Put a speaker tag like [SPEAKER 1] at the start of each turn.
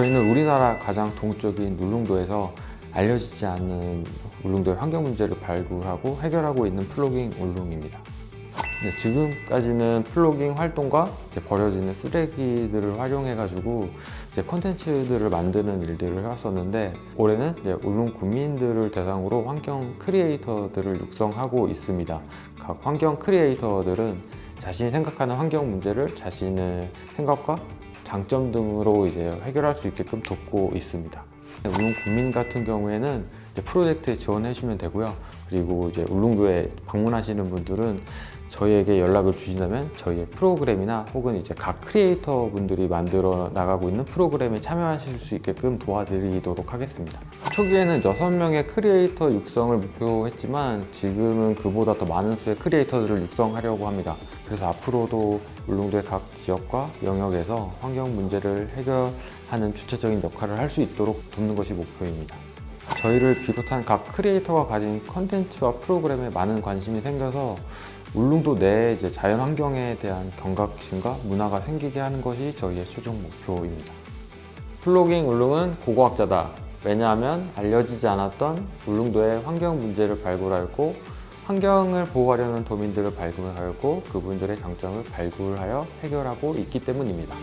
[SPEAKER 1] 저희는 우리나라 가장 동쪽인 울릉도에서 알려지지 않는 울릉도의 환경 문제를 발굴하고 해결하고 있는 플로깅 울릉입니다. 네, 지금까지는 플로깅 활동과 버려지는 쓰레기들을 활용해가지고 이제 콘텐츠들을 만드는 일들을 해왔었는데 올해는 이제 울릉 국민들을 대상으로 환경 크리에이터들을 육성하고 있습니다. 각 환경 크리에이터들은 자신이 생각하는 환경 문제를 자신의 생각과 장점 등으로 이제 해결할 수 있게끔 돕고 있습니다. 울릉 국민 같은 경우에는 프로젝트에 지원해 주시면 되고요. 그리고 이제 울릉도에 방문하시는 분들은 저희에게 연락을 주신다면 저희의 프로그램이나 혹은 이제 각 크리에이터 분들이 만들어 나가고 있는 프로그램에 참여하실 수 있게끔 도와드리도록 하겠습니다. 초기에는 6명의 크리에이터 육성을 목표했지만 지금은 그보다 더 많은 수의 크리에이터들을 육성하려고 합니다. 그래서 앞으로도 울릉도의 각 지역과 영역에서 환경 문제를 해결하는 주체적인 역할을 할 수 있도록 돕는 것이 목표입니다. 저희를 비롯한 각 크리에이터가 가진 컨텐츠와 프로그램에 많은 관심이 생겨서 울릉도 내 이제 자연 환경에 대한 경각심과 문화가 생기게 하는 것이 저희의 최종 목표입니다. 플로깅 울릉은 고고학자다. 왜냐하면 알려지지 않았던 울릉도의 환경 문제를 발굴하였고 환경을 보호하려는 도민들을 발굴하였고 그분들의 장점을 발굴하여 해결하고 있기 때문입니다.